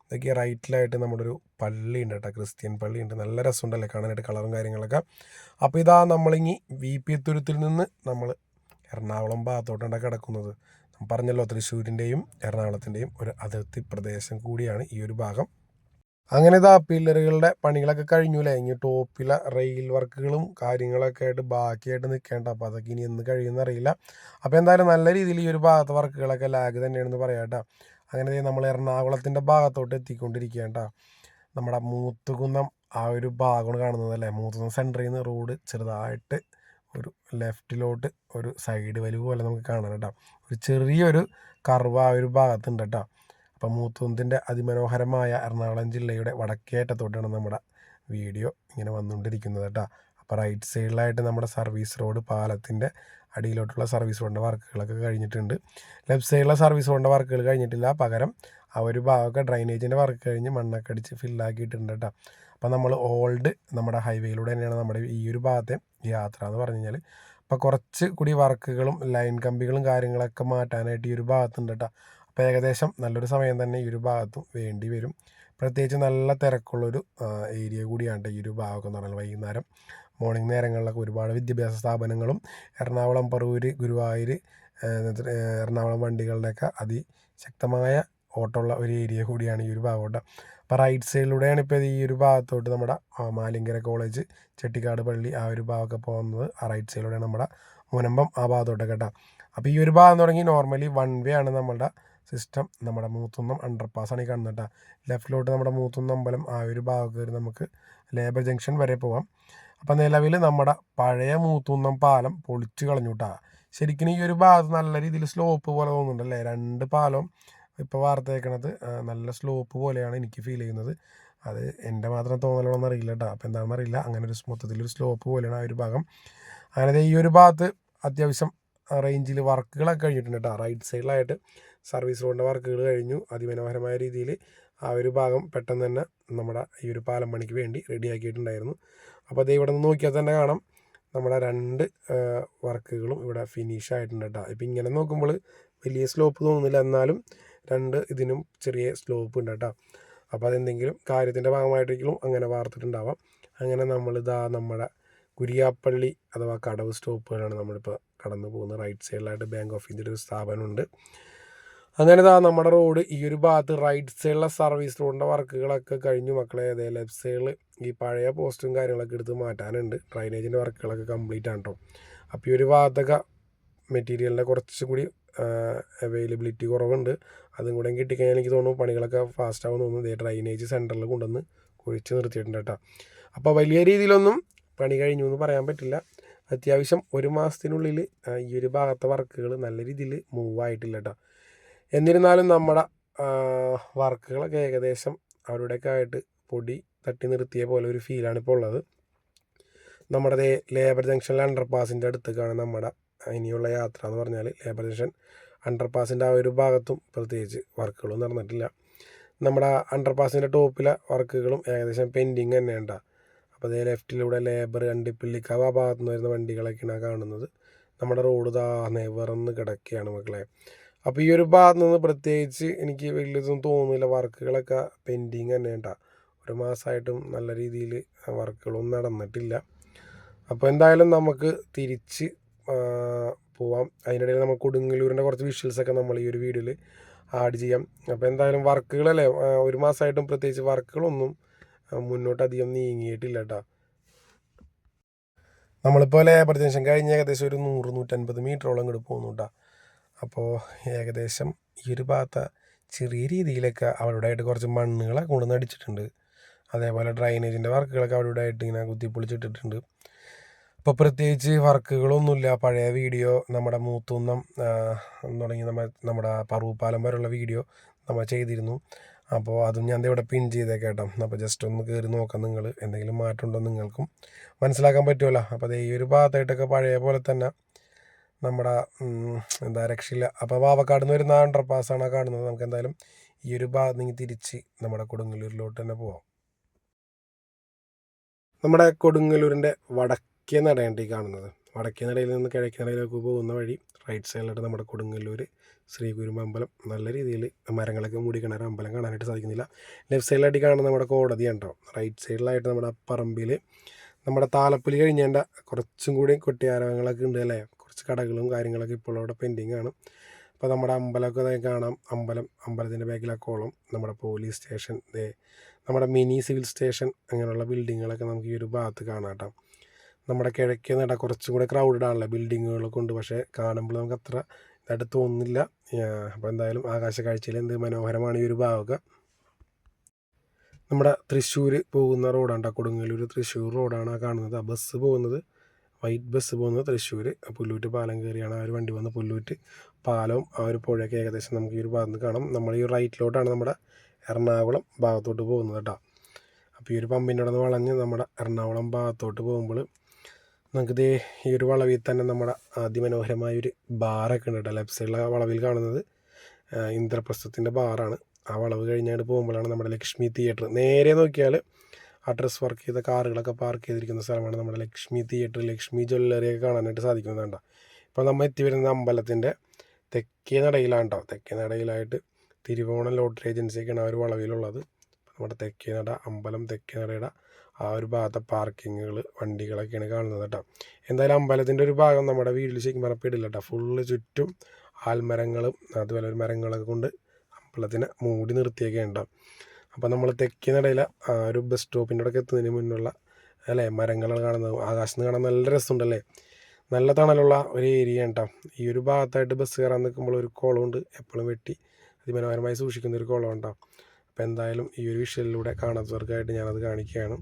ഇതൊക്കെ റൈറ്റിലായിട്ട് നമ്മുടെ ഒരു പള്ളി ഉണ്ട് കേട്ടോ ക്രിസ്ത്യൻ പള്ളി ഉണ്ട് നല്ല രസമുണ്ടല്ലേ കാണാനായിട്ട് കളറും കാര്യങ്ങളൊക്കെ. അപ്പോൾ ഇതാ നമ്മളിങ്ങി വി പി തുരുത്തിൽ നിന്ന് നമ്മൾ എറണാകുളം ഭാഗത്തോട്ടാണ് കിടക്കുന്നത്. പറഞ്ഞല്ലോ തൃശ്ശൂരിന്റെയും എറണാകുളത്തിന്റെയും ഒരു അതിർത്തി പ്രദേശം കൂടിയാണ് ഈ ഒരു ഭാഗം. അങ്ങനെ ഇതാ പില്ലറുകളുടെ പണികളൊക്കെ കഴിഞ്ഞു അല്ലേ ഇനി ടോപ്പിലെ റെയിൽ വർക്കുകളും കാര്യങ്ങളൊക്കെ ആയിട്ട് ബാക്കിയായിട്ട് നിൽക്കേണ്ട അപ്പോൾ അതൊക്കെ ഇനി എന്ന് കഴിയുമെന്ന് അറിയില്ല. അപ്പോൾ എന്തായാലും നല്ല രീതിയിൽ ഈ ഒരു ഭാഗത്തെ വർക്കുകളൊക്കെ ലാഗ് തന്നെയാണെന്ന് പറയാം കേട്ടോ അങ്ങനെ നമ്മൾ എറണാകുളത്തിന്റെ ഭാഗത്തോട്ട് എത്തിക്കൊണ്ടിരിക്കുകയാണ് കേട്ടോ നമ്മുടെ മൂത്തുകുന്നം ആ ഒരു ഭാഗമാണ് കാണുന്നത് അല്ലേ? മൂത്തുകുന്നം സെന്ററിൽ നിന്ന് റോഡ് ചെറുതായിട്ട് ഒരു ലെഫ്റ്റിലോട്ട് ഒരു സൈഡ് വലിവ് പോലെ നമുക്ക് കാണാൻ കേട്ടോ ഒരു ചെറിയൊരു കർവ് ആ ഒരു ഭാഗത്തുണ്ട് കേട്ടോ അപ്പം അതിമനോഹരമായ എറണാകുളം ജില്ലയുടെ വടക്കേറ്റത്തോട്ടാണ് നമ്മുടെ വീഡിയോ ഇങ്ങനെ വന്നുകൊണ്ടിരിക്കുന്നത് കേട്ടോ. അപ്പോൾ റൈറ്റ് സൈഡിലായിട്ട് നമ്മുടെ സർവീസ് റോഡ് പാലത്തിന്റെ അടിയിലോട്ടുള്ള സർവീസ് റോഡിന്റെ വർക്കുകളൊക്കെ കഴിഞ്ഞിട്ടുണ്ട്. ലെഫ്റ്റ് സൈഡിലെ സർവീസ് റോഡിന്റെ വർക്കുകൾ കഴിഞ്ഞിട്ടില്ല. പകരം ആ ഒരു ഭാഗമൊക്കെ ഡ്രൈനേജിന്റെ വർക്ക് കഴിഞ്ഞ് മണ്ണൊക്കെ അടിച്ച് ഫില്ലാക്കിയിട്ടുണ്ട് കേട്ടോ. അപ്പോൾ നമ്മൾ ഓൾഡ് നമ്മുടെ ഹൈവേയിലൂടെ തന്നെയാണ് നമ്മുടെ ഈ ഒരു ഭാഗത്തെ യാത്ര എന്ന് പറഞ്ഞു കഴിഞ്ഞാൽ അപ്പോൾ കുറച്ച് കൂടി വർക്കുകളും ലൈൻ കമ്പികളും കാര്യങ്ങളൊക്കെ മാറ്റാനായിട്ട് ഈ ഒരു ഭാഗത്തുണ്ട് കേട്ടോ. അപ്പോൾ ഏകദേശം നല്ലൊരു സമയം തന്നെ ഈ ഒരു ഭാഗത്തും വേണ്ടി വരും. പ്രത്യേകിച്ച് നല്ല തിരക്കുള്ളൊരു ഏരിയ കൂടിയാണ് ഈ ഒരു ഭാഗമൊക്കെ എന്ന് പറഞ്ഞാൽ വൈകുന്നേരം. മോർണിംഗ് നേരങ്ങളിലൊക്കെ ഒരുപാട് വിദ്യാഭ്യാസ സ്ഥാപനങ്ങളും എറണാകുളം പറവൂർ ഗുരുവായൂർ എറണാകുളം വണ്ടികളുടെയൊക്കെ അതിശക്തമായ ഓട്ടമുള്ള ഒരു ഏരിയ കൂടിയാണ് ഈ ഒരു ഭാഗമോട്ട് അപ്പോൾ റൈറ്റ് സൈഡിലൂടെയാണ് ഇപ്പോൾ ഈ ഒരു ഭാഗത്തോട്ട് നമ്മുടെ മാലിങ്കര കോളേജ് ചെട്ടിക്കാട് പള്ളി ആ ഒരു ഭാഗമൊക്കെ പോകുന്നത്. ആ റൈറ്റ് സൈഡിലൂടെയാണ് നമ്മുടെ മുനമ്പം ആ ഭാഗത്തോട്ട് കേട്ടോ. അപ്പോൾ ഈ ഒരു ഭാഗം തുടങ്ങി നോർമലി വൺ വേ ആണ് നമ്മുടെ സിസ്റ്റം നമ്മുടെ മൂത്തുന്നം അണ്ടർ പാസ്സാണ് ഈ കാണുന്നത് കേട്ടോ. ലെഫ്റ്റിലോട്ട് നമ്മുടെ മൂത്തുന്നം അമ്പലം ആ ഒരു ഭാഗം കയറി നമുക്ക് ലേബർ ജംഗ്ഷൻ വരെ പോവാം. അപ്പം നിലവിൽ നമ്മുടെ പഴയ മൂത്തുന്നം പാലം പൊളിച്ച് കളഞ്ഞു കേട്ടോ. ശരിക്കും ഈ ഒരു ഭാഗത്ത് നല്ല രീതിയിൽ സ്ലോപ്പ് പോലെ തോന്നുന്നുണ്ടല്ലേ രണ്ട് പാലവും ഇപ്പോൾ വാർത്തേക്കണത് നല്ല സ്ലോപ്പ് പോലെയാണ് എനിക്ക് ഫീൽ ചെയ്യുന്നത്. അത് എന്റെ മാത്രം തോന്നലാണെന്ന് അറിയില്ല കേട്ടോ. അപ്പോൾ എന്താണെന്ന് അറിയില്ല. അങ്ങനെ ഒരു മൊത്തത്തിലൊരു സ്ലോപ്പ് പോലെയാണ് ആ ഒരു ഭാഗം. അങ്ങനെ ഈ ഒരു ഭാഗത്ത് അത്യാവശ്യം റേഞ്ചിൽ വർക്കുകളൊക്കെ കഴിഞ്ഞിട്ടുണ്ട് കേട്ടോ. റൈറ്റ് സൈഡിലായിട്ട് സർവീസ് റോഡിന്റെ വർക്കുകൾ കഴിഞ്ഞു. അതിമനോഹരമായ രീതിയിൽ ആ ഒരു ഭാഗം പെട്ടെന്ന് തന്നെ നമ്മുടെ ഈ ഒരു പാലം പണിക്ക് വേണ്ടി റെഡിയാക്കിയിട്ടുണ്ടായിരുന്നു. അപ്പോൾ അത് ഇവിടെ നിന്ന് നോക്കിയാൽ തന്നെ കാണാം. നമ്മുടെ രണ്ട് വർക്കുകളും ഇവിടെ ഫിനിഷ് ആയിട്ടുണ്ട് കേട്ടോ. ഇപ്പം ഇങ്ങനെ നോക്കുമ്പോൾ വലിയ സ്ലോപ്പ് തോന്നുന്നില്ല. എന്നാലും രണ്ട് ഇതിനും ചെറിയ സ്ലോപ്പ് ഉണ്ട് കേട്ടോ. അപ്പോൾ അതെന്തെങ്കിലും കാര്യത്തിന്റെ ഭാഗമായിട്ടെങ്കിലും അങ്ങനെ വാർത്തിട്ടുണ്ടാവാം. അങ്ങനെ നമ്മളിതാ നമ്മുടെ കുരിയാപ്പള്ളി അഥവാ കടവ് സ്റ്റോപ്പുകളാണ് നമ്മളിപ്പോൾ കടന്നു പോകുന്നത്. റൈറ്റ് സൈഡിലായിട്ട് ബാങ്ക് ഓഫ് ഇന്ത്യയുടെ ഒരു സ്ഥാപനമുണ്ട്. അങ്ങനെ ഇതാ നമ്മുടെ റോഡ് ഈ ഒരു ഭാഗത്ത് റൈറ്റ് സൈഡിലെ സർവീസ് റോഡിന്റെ വർക്കുകളൊക്കെ കഴിഞ്ഞു മക്കളെ. അതേ ലെഫ്റ്റ് സൈഡിൽ ഈ പഴയ പോസ്റ്റും കാര്യങ്ങളൊക്കെ എടുത്ത് മാറ്റാനുണ്ട്. ഡ്രൈനേജിന്റെ വർക്കുകളൊക്കെ കംപ്ലീറ്റ് ആണ് കേട്ടോ അപ്പോൾ ഈ ഒരു ഭാഗത്തൊക്കെ മെറ്റീരിയലിന്റെ കുറച്ചുകൂടി അവൈലബിലിറ്റി കുറവുണ്ട്. അതും കൂടെ കിട്ടിക്കഴിഞ്ഞാൽ എനിക്ക് തോന്നുന്നു പണികളൊക്കെ ഫാസ്റ്റ് ആവും തോന്നുന്നു. ഇതേ ഡ്രൈനേജ് സെന്ററിൽ കൊണ്ടുവന്ന് കുഴിച്ച് നിർത്തിയിട്ടുണ്ട് കേട്ടോ അപ്പോൾ വലിയ രീതിയിലൊന്നും പണി കഴിഞ്ഞു എന്ന് പറയാൻ പറ്റില്ല. അത്യാവശ്യം ഒരു മാസത്തിനുള്ളിൽ ഈ ഒരു ഭാഗത്തെ വർക്കുകൾ നല്ല രീതിയിൽ മൂവ് ആയിട്ടില്ല കേട്ടോ എന്നിരുന്നാലും നമ്മുടെ വർക്കുകളൊക്കെ ഏകദേശം അവരുടെയൊക്കെ ആയിട്ട് പൊടി തട്ടി നിർത്തിയ പോലെ ഒരു ഫീലാണ് ഇപ്പോൾ ഉള്ളത്. നമ്മുടെ ലേബർ ജംഗ്ഷനിലെ അണ്ടർ പാസിന്റെ അടുത്തേക്കാണ് നമ്മുടെ ഇനിയുള്ള യാത്ര എന്ന് പറഞ്ഞാൽ ലേബർ ജംഗ്ഷൻ അണ്ടർ പാസിന്റെ ആ ഒരു ഭാഗത്തും പ്രത്യേകിച്ച് വർക്കുകളൊന്നും നടന്നിട്ടില്ല. നമ്മുടെ അണ്ടർ പാസിന്റെ ടോപ്പിലെ വർക്കുകളും ഏകദേശം പെൻഡിങ് തന്നെ ഉണ്ടാ. അപ്പോൾ അതേ ലെഫ്റ്റിലൂടെ ലേബർ അണ്ടിപ്പിള്ളിക്കാവ് ആ ഭാഗത്തുനിന്ന് വരുന്ന വണ്ടികളൊക്കെയാണ് കാണുന്നത്. നമ്മുടെ റോഡ് താ നിവർന്ന് കിടക്കുകയാണ് മക്കളെ. അപ്പോൾ ഈ ഒരു ഭാഗത്ത് നിന്ന് പ്രത്യേകിച്ച് എനിക്ക് വലിയതൊന്നും തോന്നുന്നില്ല. വർക്കുകളൊക്കെ പെൻഡിങ് തന്നെ കേട്ടോ ഒരു മാസമായിട്ടും നല്ല രീതിയിൽ വർക്കുകളൊന്നും നടന്നിട്ടില്ല. അപ്പോൾ എന്തായാലും നമുക്ക് തിരിച്ച് പോവാം. അതിനിടയിൽ നമ്മൾ കൊടുങ്ങല്ലൂരിന്റെ കുറച്ച് വിഷ്വൽസൊക്കെ നമ്മൾ ഈ ഒരു വീഡിയോയിൽ ആഡ് ചെയ്യാം. അപ്പോൾ എന്തായാലും വർക്കുകളല്ലേ ഒരു മാസമായിട്ടും പ്രത്യേകിച്ച് വർക്കുകളൊന്നും മുന്നോട്ട് അധികം നീങ്ങിയിട്ടില്ല കേട്ടോ നമ്മളിപ്പോൾ ലേബർ ജംഗ്ഷൻ കഴിഞ്ഞ് ഏകദേശം ഒരു നൂറ് നൂറ്റൻപത് മീറ്ററോളം ഇങ്ങോട്ട് പോകുന്നു കേട്ടോ അപ്പോൾ ഏകദേശം ഈ ഒരു ഭാഗത്ത് ചെറിയ രീതിയിലൊക്കെ അവരുടെയായിട്ട് കുറച്ച് മണ്ണുകളൊക്കെ കൊണ്ടുവന്ന് അടിച്ചിട്ടുണ്ട്. അതേപോലെ ഡ്രൈനേജിന്റെ വർക്കുകളൊക്കെ അവിടെ ആയിട്ട് ഇങ്ങനെ കുത്തിപ്പൊളിച്ചിട്ടിട്ടുണ്ട്. ഇപ്പോൾ പ്രത്യേകിച്ച് വർക്കുകളൊന്നുമില്ല. പഴയ വീഡിയോ നമ്മുടെ മൂത്തുന്നം തുടങ്ങി നമ്മൾ നമ്മുടെ പറൂപ്പാലം വരെയുള്ള വീഡിയോ നമ്മൾ ചെയ്തിരുന്നു. അപ്പോൾ അതും ഞാൻ ഇവിടെ പിൻ ചെയ്തേക്കാം കേട്ടോ. അപ്പോൾ ജസ്റ്റ് ഒന്ന് കയറി നോക്കാം നിങ്ങൾ. എന്തെങ്കിലും മാറ്റമുണ്ടോ നിങ്ങൾക്കും മനസ്സിലാക്കാൻ പറ്റുമല്ലോ. അപ്പോൾ ഈ ഒരു ഭാഗത്തായിട്ടൊക്കെ പഴയ പോലെ തന്നെ നമ്മുടെ എന്താ രക്ഷയില്ല. അപ്പോൾ വാവക്കാട് നിന്ന് വരുന്ന അണ്ടർ പാസ്സാണ് കാണുന്നത്? നമുക്ക് എന്തായാലും ഈ ഒരു ഭാഗത്ത് നിന്ന് തിരിച്ച് നമ്മുടെ കൊടുങ്ങല്ലൂരിലോട്ട് തന്നെ പോവാം. നമ്മുടെ കൊടുങ്ങല്ലൂരിന്റെ വടക്കേ നടയാണ് ഈ കാണുന്നത്. വടക്കേ നടയിൽ നിന്ന് കിഴക്കേ നടയിലേക്ക് പോകുന്ന വഴി റൈറ്റ് സൈഡിലായിട്ട് നമ്മുടെ കൊടുങ്ങല്ലൂർ ശ്രീ അമ്പലം നല്ല രീതിയിൽ മരങ്ങളൊക്കെ മൂടിക്കണ അമ്പലം കാണാനായിട്ട് സാധിക്കുന്നില്ല. ലെഫ്റ്റ് സൈഡിലായിട്ട് കാണുന്ന നമ്മുടെ കോടതി ഉണ്ടോ റൈറ്റ് സൈഡിലായിട്ട് നമ്മുടെ പറമ്പിൽ നമ്മുടെ താലപ്പൊലി കഴിഞ്ഞേണ്ട കുറച്ചും കൂടി കൊട്ടിയാരങ്ങളൊക്കെ ഉണ്ട് അല്ലേ? കുറച്ച് കടകളും കാര്യങ്ങളൊക്കെ ഇപ്പോൾ അവിടെ പെൻഡിങ് ആണ്. അപ്പോൾ നമ്മുടെ അമ്പലമൊക്കെ കാണാം. അമ്പലം അമ്പലത്തിന്റെ ബാക്കിലെ നമ്മുടെ പോലീസ് സ്റ്റേഷൻ നമ്മുടെ മിനി സിവിൽ സ്റ്റേഷൻ അങ്ങനെയുള്ള ബിൽഡിങ്ങുകളൊക്കെ നമുക്ക് ഈ ഒരു ഭാഗത്ത് കാണാം നമ്മുടെ കിഴക്കേ നട കുറച്ചും കൂടെ ക്രൗഡഡ് ആണല്ലോ ബിൽഡിങ്ങുകളൊക്കെ ഉണ്ട്. പക്ഷേ കാണുമ്പോൾ നമുക്ക് അത്ര ഇതായിട്ട് തോന്നുന്നില്ല. അപ്പോൾ എന്തായാലും ആകാശ കാഴ്ചയിൽ എന്ത് മനോഹരമാണ് ഈ ഒരു ഭാഗമൊക്കെ. നമ്മുടെ തൃശ്ശൂർ പോകുന്ന റോഡാണ് കൊടുങ്ങല്ലൂർ തൃശ്ശൂർ റോഡാണ് ആ കാണുന്നത്. ആ ബസ് പോകുന്നത് വൈറ്റ് ബസ് പോകുന്നത് തൃശ്ശൂർ പുല്ലൂറ്റ് പാലം കയറിയാണ് ആ ഒരു വണ്ടി വന്ന് പുല്ലൂറ്റ്. പാലവും ആ ഒരു പുഴയൊക്കെ ഏകദേശം നമുക്ക് ഈ ഒരു ഭാഗത്ത് കാണാം. നമ്മൾ ഈ റൈറ്റിലോട്ടാണ് നമ്മുടെ എറണാകുളം ഭാഗത്തോട്ട് പോകുന്നത് കേട്ടോ. അപ്പോൾ ഈ ഒരു പമ്പിന്റെ അവിടെ നിന്ന് വളഞ്ഞ് നമ്മുടെ എറണാകുളം ഭാഗത്തോട്ട് പോകുമ്പോൾ നമുക്കിത് ഈ ഒരു വളവിൽ തന്നെ നമ്മുടെ അതിമനോഹരമായ ഒരു ബാറൊക്കെ ഉണ്ട് കേട്ടോ. ലെഫ്റ്റ് സൈഡിലെ വളവിൽ കാണുന്നത് ഇന്ദ്രപ്രസ്ഥത്തിന്റെ ബാറാണ്. ആ വളവ് കഴിഞ്ഞാണ്ട് പോകുമ്പോഴാണ് നമ്മുടെ ലക്ഷ്മി തിയേറ്റർ. നേരെ നോക്കിയാൽ ആ ഡ്രസ് വർക്ക് ചെയ്ത കാറുകളൊക്കെ പാർക്ക് ചെയ്തിരിക്കുന്ന സ്ഥലമാണ് നമ്മുടെ ലക്ഷ്മി തിയേറ്റർ ലക്ഷ്മി ജ്വല്ലറിയൊക്കെ കാണാനായിട്ട് സാധിക്കുന്നത് കേട്ടോ ഇപ്പോൾ നമ്മൾ എത്തി വരുന്നത് അമ്പലത്തിന്റെ തെക്കേ നടയിലാണ് കേട്ടോ തെക്കേ നടയിലായിട്ട് തിരുവോണ ലോട്ടറി ഏജൻസിയൊക്കെയാണ് ആ ഒരു വളവിലുള്ളത്. നമ്മുടെ തെക്കേ നട അമ്പലം തെക്കേ നടയുടെ ആ ഒരു ഭാഗത്തെ പാർക്കിങ്ങുകൾ വണ്ടികളൊക്കെയാണ് കാണുന്നത് കേട്ടോ എന്തായാലും അമ്പലത്തിന്റെ ഒരു ഭാഗം നമ്മുടെ വീട്ടിൽ ശരിക്കും മറപ്പിടില്ല കേട്ടോ ഫുള്ള് ചുറ്റും ആൽമരങ്ങളും അതുപോലെ മരങ്ങളൊക്കെ കൊണ്ട് അമ്പലത്തിനെ മൂടി നിർത്തിയൊക്കെ ഉണ്ടാവും അപ്പോൾ നമ്മൾ തെക്കേ നടയില ആ ഒരു ബസ് സ്റ്റോപ്പിന്റെ അവിടെ എത്തുന്നതിന് മുന്നുള്ള അല്ലേ മരങ്ങൾ കാണുന്നത് ആകാശത്ത് നിന്ന് കാണാൻ നല്ല രസമുണ്ടല്ലേ? നല്ല തണലുള്ള ഒരു ഏരിയ കേട്ടോ ഈ ഒരു ഭാഗത്തായിട്ട് ബസ് കയറാൻ നിൽക്കുമ്പോൾ ഒരു കുളമുണ്ട്. എപ്പോഴും വെട്ടി അതിമനോഹരമായി സൂക്ഷിക്കുന്ന ഒരു കുളം ഉണ്ടാവും അപ്പോൾ എന്തായാലും ഈ ഒരു വിഷയിലൂടെ കാണാത്തവർക്കായിട്ട് ഞാനത് കാണിക്കുകയാണ്.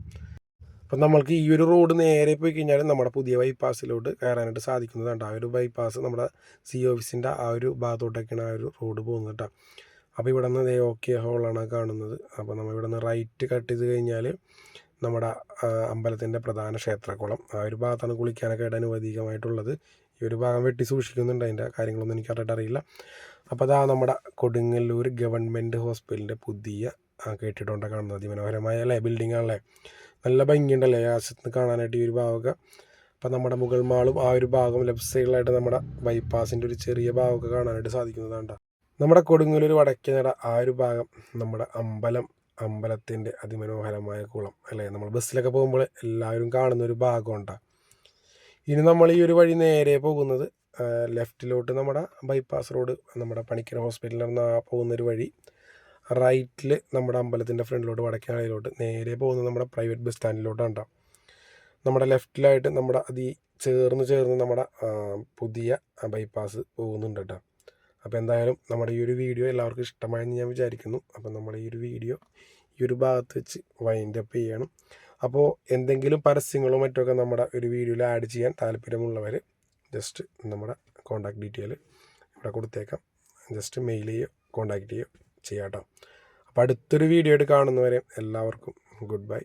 അപ്പം നമ്മൾക്ക് ഈ ഒരു റോഡ് നേരെ പോയി കഴിഞ്ഞാൽ നമ്മുടെ പുതിയ ബൈപ്പാസിലോട്ട് കയറാനായിട്ട് സാധിക്കുന്നതാണ് ആ ഒരു ബൈപ്പാസ് നമ്മുടെ സി ഓഫീസിന്റെ ആ ഒരു ഭാഗത്തോട്ടൊക്കെയാണ് ആ ഒരു റോഡ് പോകുന്നത് കേട്ടോ അപ്പോൾ ഇവിടെ നിന്ന് ദേ ഓക്കെ ഹോളാണ് കാണുന്നത്. അപ്പോൾ നമ്മൾ ഇവിടെ നിന്ന് റൈറ്റ് കട്ട് ചെയ്ത് കഴിഞ്ഞാൽ നമ്മുടെ അമ്പലത്തിന്റെ പ്രധാന ക്ഷേത്രക്കുളം ആ ഒരു ഭാഗത്താണ് കുളിക്കാനൊക്കെ ആയിട്ട് അനുവദികമായിട്ടുള്ളത്. ഈ ഒരു ഭാഗം വെട്ടി സൂക്ഷിക്കുന്നുണ്ട്. അതിന്റെ കാര്യങ്ങളൊന്നും എനിക്ക് കറക്റ്റ് അറിയില്ല. അപ്പോൾ അതാ നമ്മുടെ കൊടുങ്ങല്ലൂർ ഗവൺമെന്റ് ഹോസ്പിറ്റലിന്റെ പുതിയ കെട്ടിടമുണ്ട് കാണുന്നത്? അതിമനോഹരമായ അല്ലേ? ബിൽഡിംഗ് ആണല്ലേ? നല്ല ഭംഗിയുണ്ടല്ലേ? ആശത്ത് കാണാനായിട്ട് ഈ ഒരു ഭാഗമൊക്കെ. അപ്പം നമ്മുടെ മുകൾ മാളും ആ ഒരു ഭാഗം ലെഫ്റ്റ് സൈഡിലായിട്ട് നമ്മുടെ ബൈപ്പാസിന്റെ ഒരു ചെറിയ ഭാഗമൊക്കെ കാണാനായിട്ട് സാധിക്കുന്നതാണ് നമ്മുടെ കൊടുങ്ങല്ലൂർ വടക്കേനട ആ ഒരു ഭാഗം നമ്മുടെ അമ്പലം അമ്പലത്തിന്റെ അതിമനോഹരമായ കുളം അല്ലേ? നമ്മൾ ബസ്സിലൊക്കെ പോകുമ്പോൾ എല്ലാവരും കാണുന്ന ഒരു ഭാഗമുണ്ട്. ഇനി നമ്മൾ ഈ ഒരു വഴി നേരെ പോകുന്നത് ലെഫ്റ്റിലോട്ട് നമ്മുടെ ബൈപ്പാസ് റോഡ് നമ്മുടെ പണിക്കര ഹോസ്പിറ്റലിൽ നിന്ന് ആ പോകുന്നൊരു വഴി. റൈറ്റിൽ നമ്മുടെ അമ്പലത്തിന്റെ ഫ്രണ്ടിലോട്ട് വടക്കേനടയിലോട്ട് നേരെ പോകുന്നത് നമ്മുടെ പ്രൈവറ്റ് ബസ് സ്റ്റാൻഡിലോട്ടാണ് ട്ടോ. നമ്മുടെ ലെഫ്റ്റിലായിട്ട് നമ്മുടെ അതി ചേർന്ന് ചേർന്ന് നമ്മുടെ പുതിയ ബൈപ്പാസ് പോകുന്നുണ്ട് കേട്ടോ. അപ്പോൾ എന്തായാലും നമ്മുടെ ഈ ഒരു വീഡിയോ എല്ലാവർക്കും ഇഷ്ടമായെന്ന് ഞാൻ വിചാരിക്കുന്നു. അപ്പോൾ നമ്മുടെ ഈ ഒരു വീഡിയോ ഈ ഒരു ഭാഗത്ത് വെച്ച് വൈൻഡ് അപ്പ് ചെയ്യണം. അപ്പോൾ എന്തെങ്കിലും പരസ്യങ്ങളോ മറ്റൊക്കെ നമ്മുടെ ഒരു വീഡിയോയിൽ ആഡ് ചെയ്യാൻ താല്പര്യമുള്ളവർ ജസ്റ്റ് നമ്മുടെ കോൺടാക്ട് ഡീറ്റെയിൽ ഇവിടെ കൊടുത്തേക്കാം. ജസ്റ്റ് മെയിൽ ചെയ്യോ കോൺടാക്ട് ചെയ്യോ ചെയ്യാം കേട്ടോ അപ്പോൾ അടുത്തൊരു വീഡിയോ ആയിട്ട് കാണുന്നവരെ എല്ലാവർക്കും ഗുഡ് ബൈ